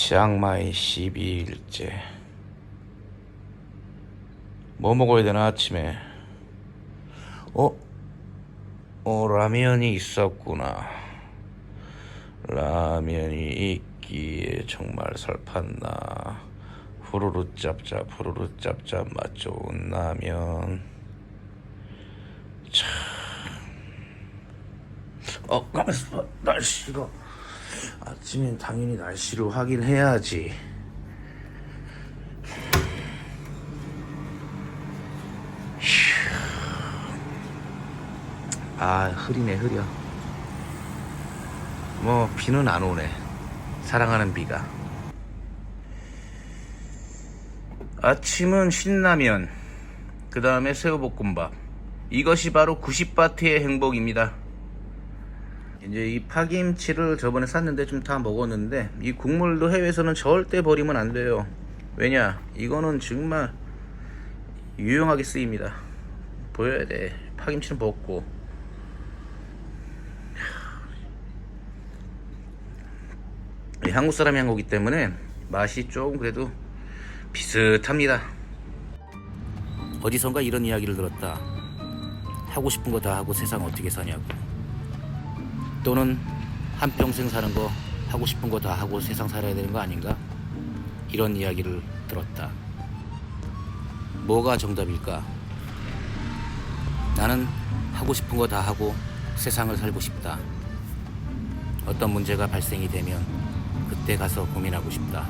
치앙마이 12일째. 뭐 먹어야 되나 아침에? 어? 어 라면이 있었구나. 라면이 있기에 정말 살팠나. 후루루 짭짭 후루루 짭짭 맛 좋은 라면. 참. 어, 가만있어 봐. 날씨가 아침엔 당연히 날씨로 확인해야지. 휴. 아, 흐리네, 흐려. 뭐, 비는 안 오네. 사랑하는 비가. 아침은 신라면, 그 다음에 새우볶음밥. 이것이 바로 90바트의 행복입니다. 이제 이 파김치를 저번에 샀는데 좀 다 먹었는데 이 국물도 해외에서는 절대 버리면 안 돼요. 왜냐? 이거는 정말 유용하게 쓰입니다. 보여야 돼. 파김치는 먹고. 이 한국 사람이 한 거기 때문에 맛이 조금 그래도 비슷합니다. 어디선가 이런 이야기를 들었다. 하고 싶은 거 다 하고 세상 어떻게 사냐고. 또는 한평생 사는 거 하고 싶은 거 다 하고 세상 살아야 되는 거 아닌가? 이런 이야기를 들었다. 뭐가 정답일까? 나는 하고 싶은 거 다 하고 세상을 살고 싶다. 어떤 문제가 발생이 되면 그때 가서 고민하고 싶다.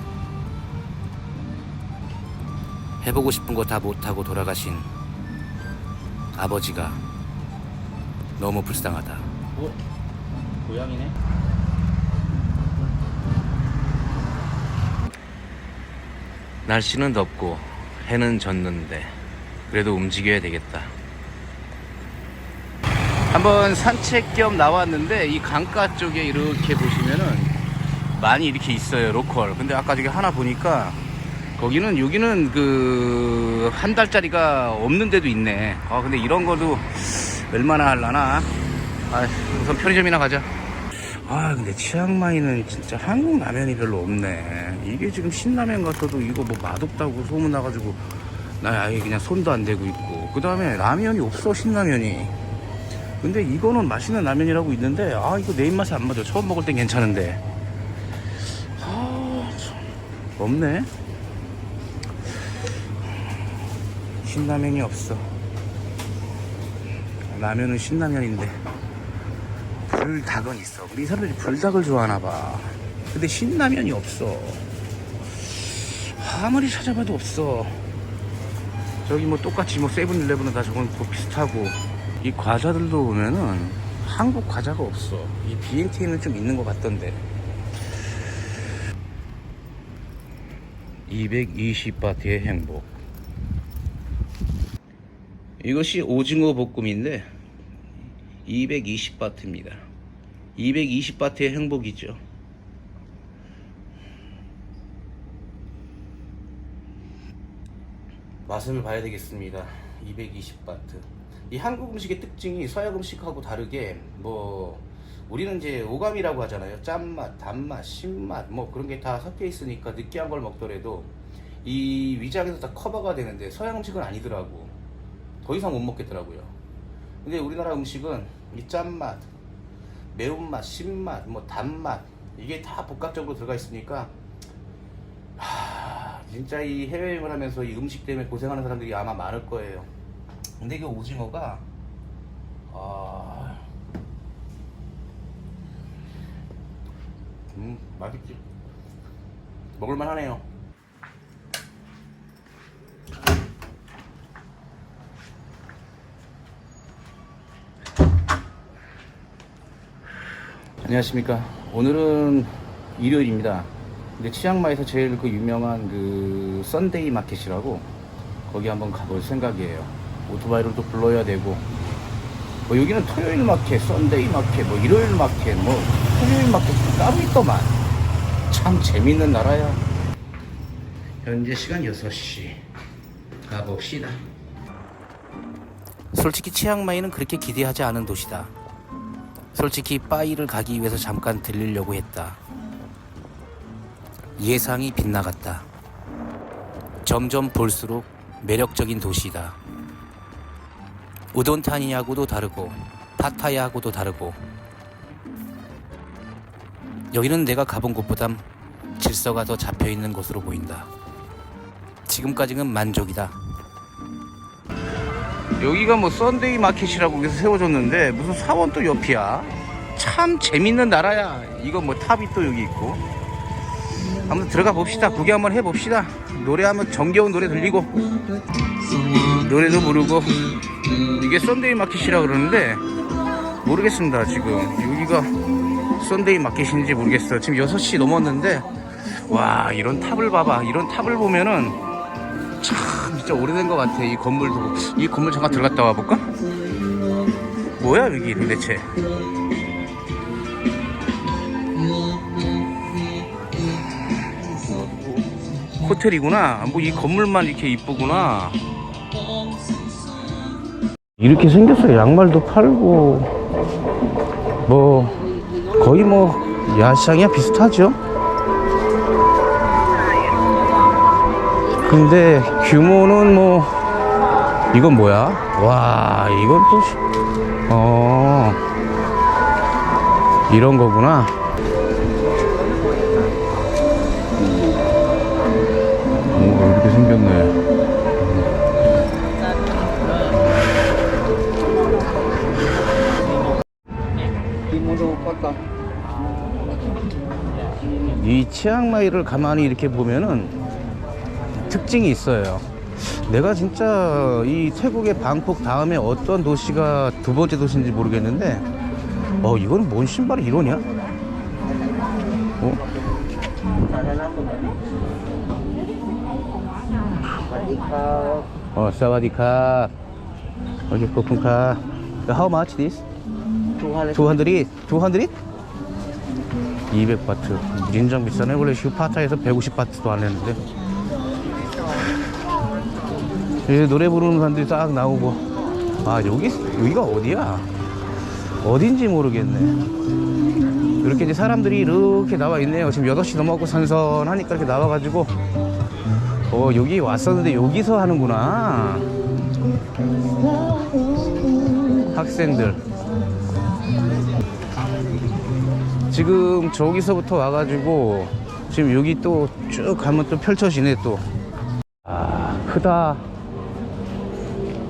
해보고 싶은 거 다 못하고 돌아가신 아버지가 너무 불쌍하다. 어? 고양이네. 날씨는 덥고 해는 졌는데 그래도 움직여야 되겠다. 한번 산책 겸 나왔는데 이 강가 쪽에 이렇게 보시면은 많이 이렇게 있어요 로컬. 근데 아까 저기 하나 보니까 거기는 여기는 그 한 달짜리가 없는 데도 있네. 아 근데 이런 거도 얼마나 할라나. 아 우선 편의점이나 가자. 아 근데 치앙마이는 진짜 한국 라면이 별로 없네. 이게 지금 신라면 같아도 이거 뭐 맛없다고 소문나가지고 나 아예 그냥 손도 안 대고 있고. 그 다음에 라면이 없어 신라면이. 근데 이거는 맛있는 라면이라고 있는데 아 이거 내 입맛에 안 맞아. 처음 먹을 땐 괜찮은데. 아 참. 없네. 신라면이 없어. 라면은 신라면인데 불닭은 있어. 우리 사람들이 불닭을 좋아하나 봐. 근데 신라면이 없어. 아무리 찾아봐도 없어. 저기 뭐 똑같이 뭐 세븐일레븐은 다 저건 뭐 비슷하고 이 과자들도 보면은 한국 과자가 없어. 이 BNT에는 좀 있는 것 같던데. 220바트의 행복. 이것이 오징어 볶음인데 220바트입니다. 220바트의 행복이죠. 맛을 봐야 되겠습니다. 220바트. 이 한국 음식의 특징이 서양 음식하고 다르게 뭐 우리는 이제 오감이라고 하잖아요. 짠맛, 단맛, 신맛 뭐 그런 게 다 섞여 있으니까 느끼한 걸 먹더라도 이 위장에서 다 커버가 되는데 서양 음식은 아니더라고. 더 이상 못 먹겠더라고요. 근데 우리나라 음식은 이 짠맛, 매운맛, 신맛, 뭐 단맛 이게 다 복합적으로 들어가 있으니까 하, 진짜 이 해외여행을 하면서 이 음식 때문에 고생하는 사람들이 아마 많을 거예요. 근데 이게 오징어가 아, 음 맛있지. 먹을만 하네요. 안녕하십니까. 오늘은 일요일입니다. 근데 치앙마이에서 제일 그 유명한 그 썬데이 마켓이라고 거기 한번 가볼 생각이에요. 오토바이를 또 불러야 되고 뭐 여기는 토요일 마켓, 썬데이 마켓, 뭐 일요일 마켓, 뭐 토요일 마켓 따로 있더만 참 재밌는 나라야. 현재 시간 6시 가봅시다. 솔직히 치앙마이는 그렇게 기대하지 않은 도시다. 솔직히 빠이를 가기 위해서 잠깐 들리려고 했다. 예상이 빗나갔다. 점점 볼수록 매력적인 도시다. 우돈타니하고도 다르고 파타야하고도 다르고 여기는 내가 가본 곳보단 질서가 더 잡혀 있는 곳으로 보인다. 지금까지는 만족이다. 여기가 뭐 썬데이 마켓이라고 여기서 세워줬는데 무슨 사원 또 옆이야. 참 재밌는 나라야. 이거 뭐 탑이 또 여기 있고. 한번 들어가 봅시다. 구경 한번 해봅시다. 노래하면 정겨운 노래 들리고 노래도 부르고 이게 썬데이 마켓이라 그러는데 모르겠습니다. 지금 여기가 썬데이 마켓인지 모르겠어요. 지금 6시 넘었는데 와 이런 탑을 봐봐. 이런 탑을 보면은 참 진짜 오래된 것 같아. 이 건물도 이 건물 잠깐 들어갔다 와볼까? 뭐야 여기 도대체? 호텔이구나. 뭐 이 건물만 이렇게 이쁘구나. 이렇게 생겼어요. 양말도 팔고 뭐 거의 뭐 야시장이야 비슷하죠. 근데 규모는 뭐 이건 뭐야? 와 이건 또 시- 어. 이런 거구나. 오, 이렇게 생겼네. 이 치앙마이를 가만히 이렇게 보면은 특징이 있어요. 내가 진짜 이 태국의 방콕 다음에 어떤 도시가 두 번째 도시인지 모르겠는데, 어, 이건 뭔 신발이 이러냐? 어? 어, 사와디카. 여기 코쿤카. How much this? 200? 200? 200바트. 인정 비싸네. 원래 슈파타에서 150바트도 안 했는데. 여기 노래 부르는 사람들이 딱 나오고. 아, 여기, 여기가 어디야? 어딘지 모르겠네. 이렇게 이제 사람들이 이렇게 나와 있네요. 지금 8시 넘어가고 선선하니까 이렇게 나와가지고. 어, 여기 왔었는데 여기서 하는구나. 학생들. 지금 저기서부터 와가지고 지금 여기 또 쭉 가면 또 펼쳐지네 또. 아, 크다.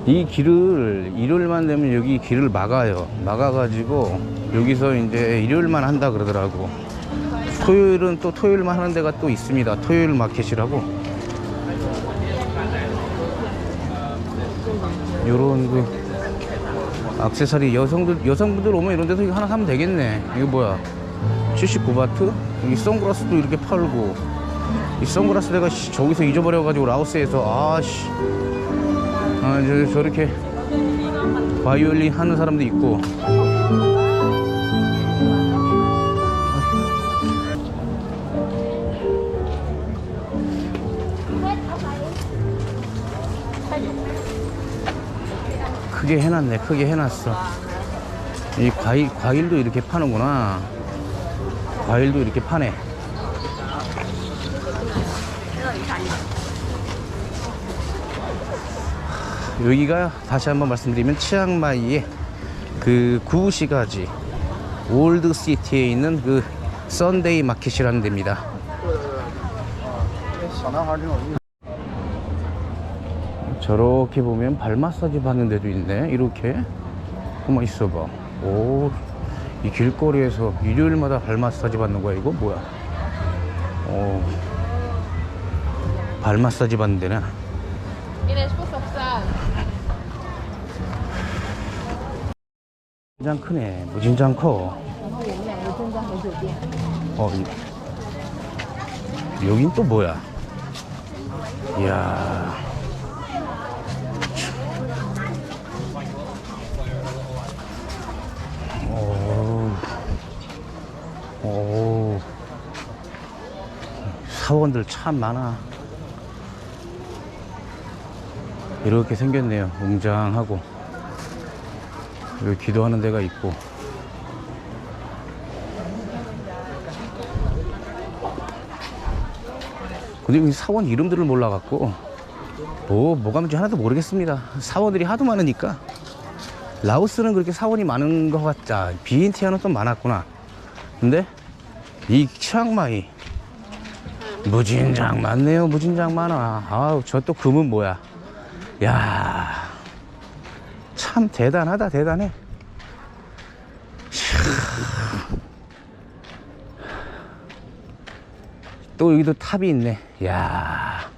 이 길을 일요일만 되면 여기 길을 막아요. 막아가지고 여기서 이제 일요일만 한다 그러더라고. 토요일은 또 토요일만 하는 데가 또 있습니다. 토요일 마켓이라고. 요런 그 액세서리 여성들 여성분들 오면 이런 데서 이거 하나 사면 되겠네. 이거 뭐야? 79바트? 여기 선글라스도 이렇게 팔고 이 선글라스 내가 씨, 저기서 잊어버려 가지고 라오스에서 아씨 아, 저, 저렇게 바이올린 하는 사람도 있고. 크게 해놨네 크게 해놨어. 이 과일 과일도 이렇게 파는구나. 과일도 이렇게 파네 여기가 다시 한번 말씀드리면 치앙마이의 그 구시가지 올드 시티에 있는 그 썬데이 마켓이라는 데입니다. 저렇게 보면 발 마사지 받는 데도 있네. 이렇게. 한번 있어봐. 오, 이 길거리에서 일요일마다 발 마사지 받는 거야. 이거 뭐야? 오, 발 마사지 받는 데 네. 진짜 크네. 뭐 진짜 커. 어, 이- 여긴 또 뭐야? 이야. 오. 오. 사원들 참 많아. 이렇게 생겼네요. 웅장하고. 여기 기도하는 데가 있고. 근데 이 사원 이름들을 몰라갖고 뭐 뭐가 뭔지 하나도 모르겠습니다. 사원들이 하도 많으니까 라오스는 그렇게 사원이 많은 것 같자 비엔티아는 좀 많았구나. 근데 이 치앙마이 무진장 많네요. 무진장 많아. 아우 저 또 금은 뭐야? 야. 참 대단하다 대단해. 또 여기도 탑이 있네 야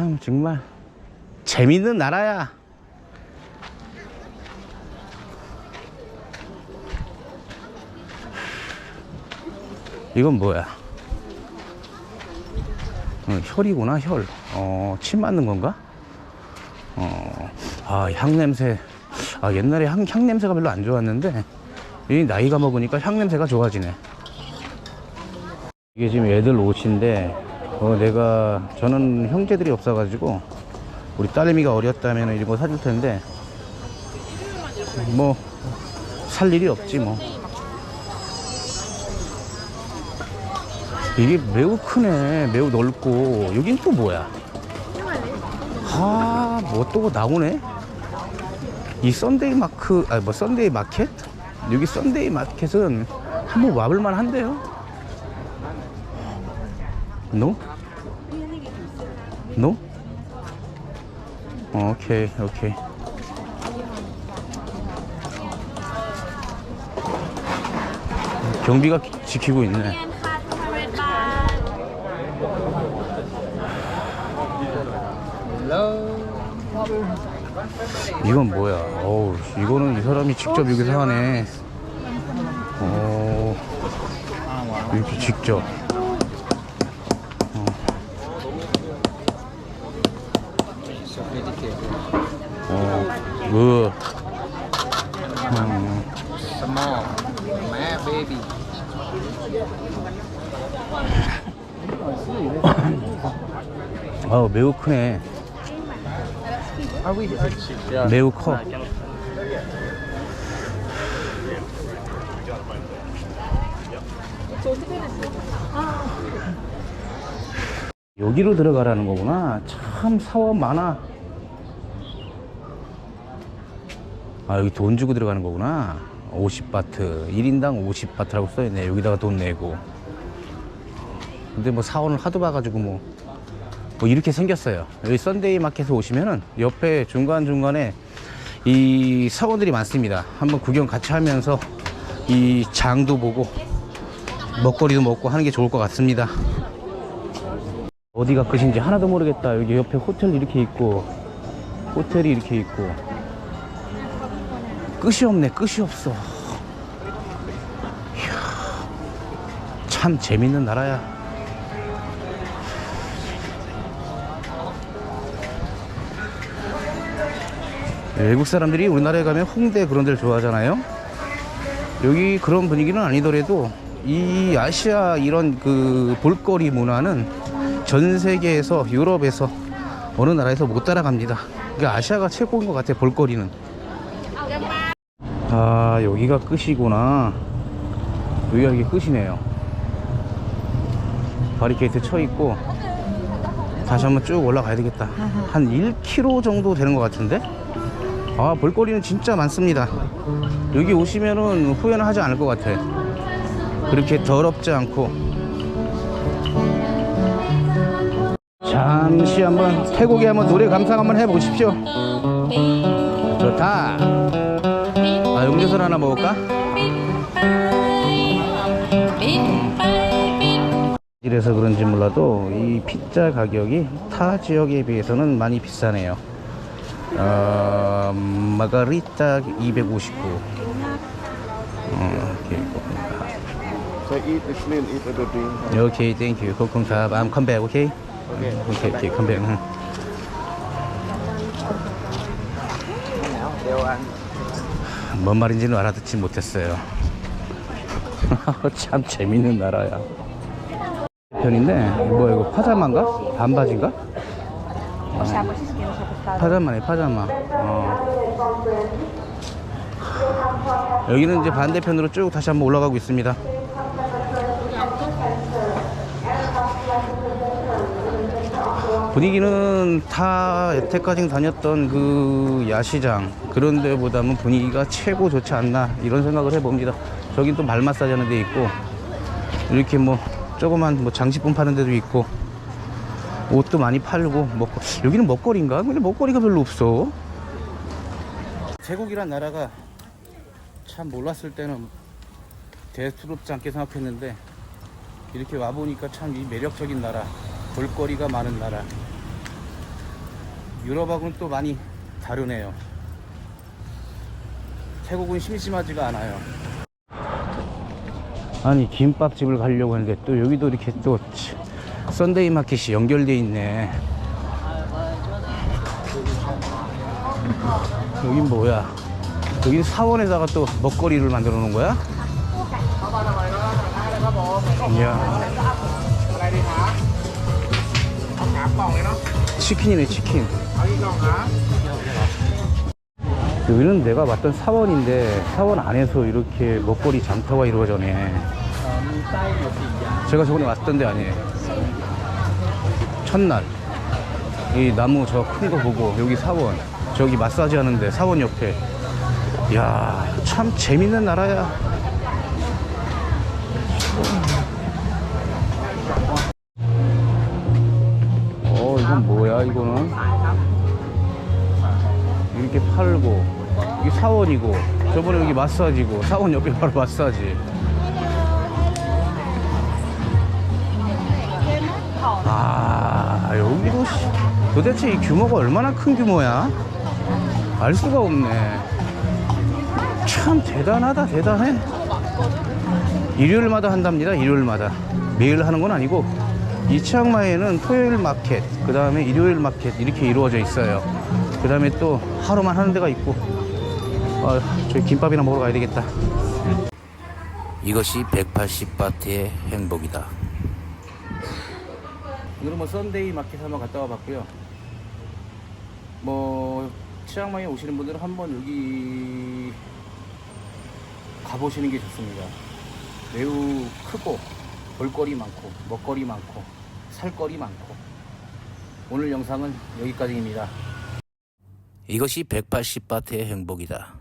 참 정말 재밌는 나라야 이건 뭐야 어, 혈이구나 혈 어, 침 맞는 건가? 어, 아, 향 냄새. 아, 옛날에 향, 향 냄새가 별로 안 좋았는데, 이 나이가 먹으니까 향 냄새가 좋아지네. 이게 지금 애들 옷인데, 어, 내가, 저는 형제들이 없어가지고, 우리 딸내미가 어렸다면 이런 거 사줄 텐데, 뭐, 살 일이 없지, 뭐. 이게 매우 크네. 매우 넓고, 여긴 또 뭐야? 아, 뭐 또 나오네? 이 썬데이 마크, 아, 뭐 썬데이 마켓? 여기 썬데이 마켓은 한번 와볼만 한데요? 노? 노? 어, 오케이, 오케이. 경비가 기- 지키고 있네. 이건 뭐야? 어우, 이거는 이 사람이 직접 여기서 하네. 어, 이렇게 직접. 어. 어, 으. 음. 아우, 매우 크네. Are, 매우 커. 여기로 들어가라는 거구나. 참 사원 많아. 아, 여기 돈 주고 들어가는 거구나. 50바트. 1인당 50바트라고 써있네. 여기다가 돈 내고. 근데 뭐 사원을 하도 봐가지고 뭐, 뭐 이렇게 생겼어요. 여기 썬데이 마켓에 오시면은 옆에 중간중간에 이 사원들이 많습니다. 한번 구경 같이 하면서 이 장도 보고 먹거리도 먹고 하는 게 좋을 것 같습니다. 어디가 끝인지 하나도 모르겠다. 여기 옆에 호텔 이렇게 있고 호텔이 이렇게 있고 끝이 없네. 끝이 없어. 이야, 참 재밌는 나라야. 외국 사람들이 우리나라에 가면 홍대 그런 데를 좋아하잖아요. 여기 그런 분위기는 아니더라도 이 아시아 이런 그 볼거리 문화는 전 세계에서 유럽에서 어느 나라에서 못 따라갑니다. 그러니까 아시아가 최고인 것 같아 볼거리는. 아 여기가 끝이구나. 여기가 이게 끝이네요. 바리케이트 쳐 있고 다시 한번 쭉 올라가야 되겠다. 한 1km 정도 되는 것 같은데? 아 볼거리는 진짜 많습니다. 여기 오시면은 후회는 하지 않을 것 같아요 그렇게 더럽지 않고. 잠시 한번 태국에 한번 노래 감상 한번 해보십시오. 좋다. 아 용료설 하나 먹을까? 이래서 그런지 몰라도 이 피자 가격이 타 지역에 비해서는 많이 비싸네요. 어... 마가리타 259 어, 이렇게 있고. so eat the clean, eat the drink. 오케이, 땡큐. 코쿤캅. I'm come back, 오케이? Okay. 오케이, 오케이, come back. 응. 뭔 말인지는 알아듣지 못했어요. 참 재밌는 나라야. 편인데, 뭐 이거 파자마인가? 반바지인가? 파자마네 파자마. 어. 여기는 이제 반대편으로 쭉 다시 한번 올라가고 있습니다. 분위기는 다 여태까지 다녔던 그 야시장 그런 데보다는 분위기가 최고 좋지 않나 이런 생각을 해봅니다. 저긴 또 발 마사지 하는 데 있고 이렇게 뭐 조그만 뭐 장식품 파는 데도 있고 옷도 많이 팔고 먹 여기는 먹거리인가? 근데 먹거리가 별로 없어. 제국이란 나라가 참 몰랐을 때는 대수롭지 않게 생각했는데 이렇게 와 보니까 참 이 매력적인 나라, 볼거리가 많은 나라. 유럽하고는 또 많이 다르네요. 태국은 심심하지가 않아요. 아니 김밥집을 가려고 했는데 또 여기도 이렇게 또 치- 썬데이 마켓이 연결돼 있네. 여긴 뭐야? 여긴 사원에다가 또 먹거리를 만들어 놓은 거야? 이야. 치킨이네 치킨. 여기는 내가 봤던 사원인데 사원 안에서 이렇게 먹거리 장터가 이루어져네. 제가 저번에 왔던 데 아니에요. 첫날. 이 나무 저 큰 거 보고 여기 사원. 저기 마사지 하는데 사원 옆에. 이야 참 재밌는 나라야. 어 이건 뭐야 이거는? 이렇게 팔고. 이게 사원이고. 저번에 여기 마사지고 사원 옆에 바로 마사지 도대체 이 규모가 얼마나 큰 규모야? 알 수가 없네. 참 대단하다 대단해. 일요일마다 한답니다 일요일마다. 매일 하는 건 아니고 이 치앙마이에는 토요일 마켓 그 다음에 일요일 마켓 이렇게 이루어져 있어요. 그 다음에 또 하루만 하는 데가 있고. 아, 저희 김밥이나 먹으러 가야 되겠다. 이것이 180바트의 행복이다 오늘은 뭐 썬데이 마켓 한번 갔다 와 봤고요 뭐 치앙마이에 오시는 분들은 한번 여기 가보시는 게 좋습니다 매우 크고 볼거리 많고 먹거리 많고 살거리 많고 오늘 영상은 여기까지입니다. 이것이 180바트의 행복이다.